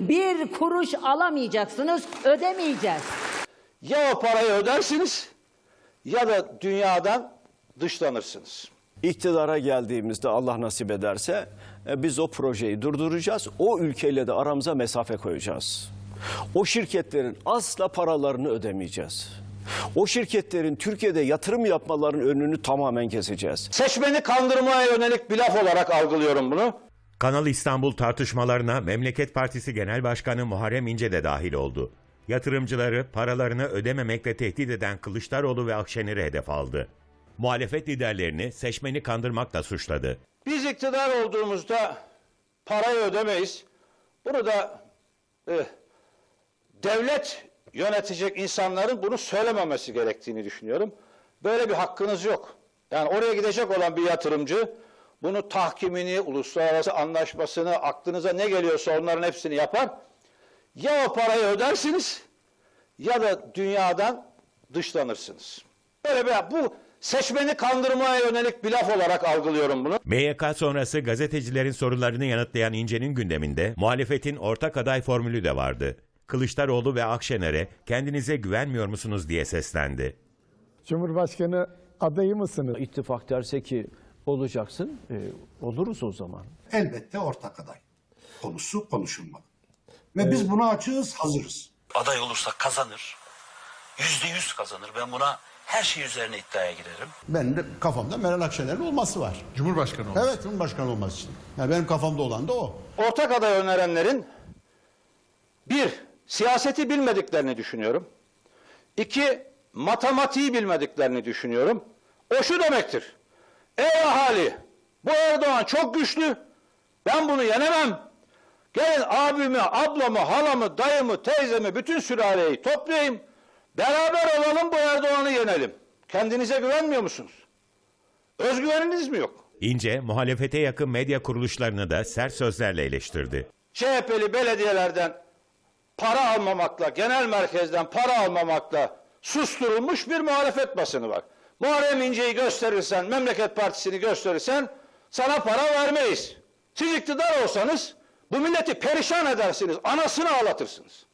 Bir kuruş alamayacaksınız, ödemeyeceğiz. Ya o parayı ödersiniz ya da dünyadan dışlanırsınız. İktidara geldiğimizde Allah nasip ederse e, biz o projeyi durduracağız. O ülkeyle de aramıza mesafe koyacağız. O şirketlerin asla paralarını ödemeyeceğiz. O şirketlerin Türkiye'de yatırım yapmalarının önünü tamamen keseceğiz. Seçmeni kandırmaya yönelik bir laf olarak algılıyorum bunu. Kanal İstanbul tartışmalarına Memleket Partisi Genel Başkanı Muharrem İnce de dahil oldu. Yatırımcıları paralarını ödememekle tehdit eden Kılıçdaroğlu ve Akşener'i hedef aldı. Muhalefet liderlerini seçmeni kandırmakla suçladı. Biz iktidar olduğumuzda parayı ödemeyiz. Bunu da eh, devlet yönetecek insanların bunu söylememesi gerektiğini düşünüyorum. Böyle bir hakkınız yok. Yani oraya gidecek olan bir yatırımcı bunu tahkimini, uluslararası anlaşmasını, aklınıza ne geliyorsa onların hepsini yapar. Ya o parayı ödersiniz ya da dünyadan dışlanırsınız. Böyle bir bu seçmeni kandırmaya yönelik bir laf olarak algılıyorum bunu. MYK sonrası gazetecilerin sorularını yanıtlayan İnce'nin gündeminde muhalefetin ortak aday formülü de vardı. Kılıçdaroğlu ve Akşener'e kendinize güvenmiyor musunuz diye seslendi. Cumhurbaşkanı adayı mısınız? İttifak derse ki olacaksın, e, oluruz o zaman. elbette ortak aday. Konusu konuşulmalı. Ve biz buna açığız, hazırız. aday olursa kazanır. Yüzde yüz kazanır. Ben buna her şey üzerine iddiaya girerim. Benim de kafamda Meral Akşener'in olması var. Cumhurbaşkanı olması. Evet, Cumhurbaşkanı olması için. Yani benim kafamda olan da o. ortak aday önerenlerin bir, siyaseti bilmediklerini düşünüyorum. İki, matematiği bilmediklerini düşünüyorum. O şu demektir. Ey ahali, bu Erdoğan çok güçlü, ben bunu yenemem. Gelin abimi, ablamı, halamı, dayımı, teyzemi, bütün sülaleyi toplayayım. Beraber olalım bu Erdoğan'ı yenelim. Kendinize güvenmiyor musunuz? Özgüveniniz mi yok? İnce, muhalefete yakın medya kuruluşlarını da sert sözlerle eleştirdi. CHP'li belediyelerden para almamakla, genel merkezden para almamakla susturulmuş bir muhalefet basını var. Muharrem İnce'yi gösterirsen, Memleket Partisi'ni gösterirsen sana para vermeyiz. Siz iktidar olsanız bu milleti perişan edersiniz, anasını ağlatırsınız.